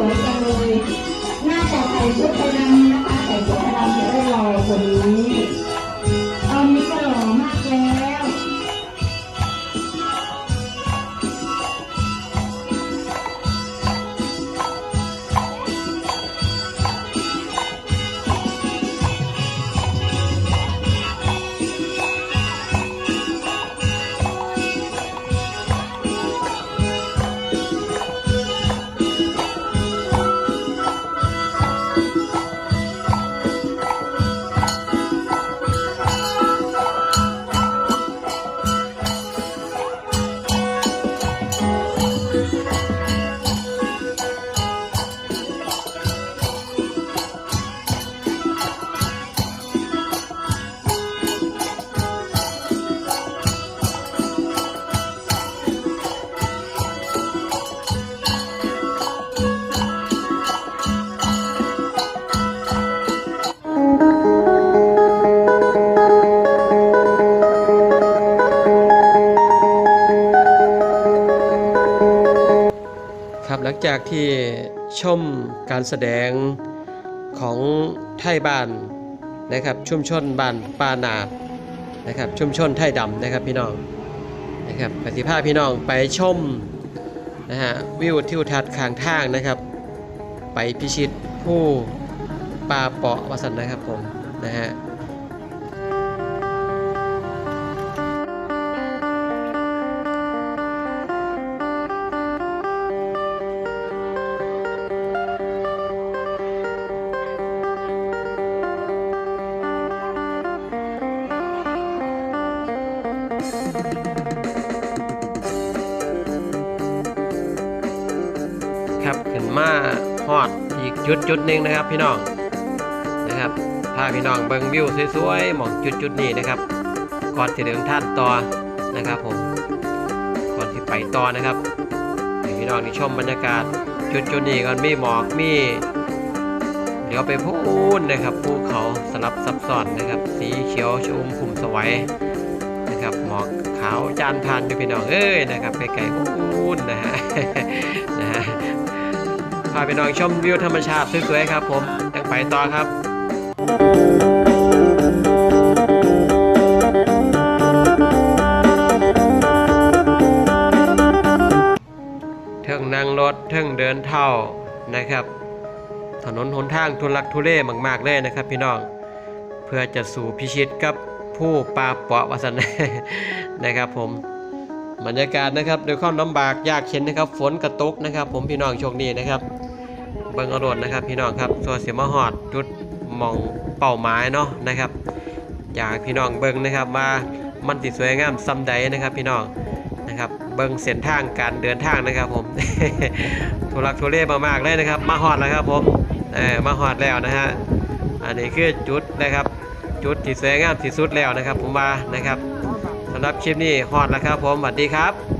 สวยจังเลยน่าจะใส่ชุดังจากที่ชมการแสดงของไทยบ้านนะครับชุมชนบ้านปานาดนะครับชุมชนไทยดำนะครับพี่น้องนะครับปฏิภาพี่น้องไปชมนะฮะวิวทิวทัศน์ข้างทางนะครับ ไปพิชิตผู้ปลาเปาะวสันนะครับผมนะฮะ ครับขึ้นมาฮอดอีกจุดจุดหนึ่งนะครับ พี่น้องนะครับพาพี่น้องเบิ่งวิวสวยๆหมองจุดจุดนี้นะครับก่อนที่เดินท่านต่อนะครับผมก่อนที่ไปต่อนะครับให้พี่น้องได้ชมบรรยากาศจุดจุดนี้ก่อนมีหมอกมีเดี๋ยวไปพูนนะครับภูเขาสลับซับซ้อนนะครับ สีเขียวชุ่มคุมสวัยนะครับหมอกขาวจานพันอยู่พี่น้องเอ้ยนะครับไกลๆพูนนะฮะนะฮะาไปนองชมวิวธรรมชาติสวยๆครับ ผมยังไปต่อครับเทิงนั่งรถเทิงเดินเท่านะครับ ถนนหนทางทุลักทุเลมากๆเลยนะครับ พี่น้องเพื่อจะสู่พิชิตกับผู้ปลาเปาะวสันนะครับผมบรรยากาศนะครับโดยความลำบากยากเข็นนะครับ ฝนกระตกนะครับ ผมพี่น้องโชคดีนะครับ เบิ่งอรมณ์นะครับพี่น้องครับส่วนเสียมาหอดจุดหมองเป้าหมายเนาะนะครับอยากพี่น้องเบิ่งนะครับว่ามันติสวยงามซ้ำใดนะครับพี่น้องนะครับเบิ่งเส้นทางการเดินทางนะครับผมทุลักทุเลมากๆเลยนะครับ มาหอดแล้วครับผมเออมาหอดแล้วนะฮะอันนี้คือจุดนะครับจุดที่สวยงามที่สุดแล้วนะครับ ผมว่านะครับสำหรับคลิปนี้ฮอดแล้วครับผมสวัสดีครับ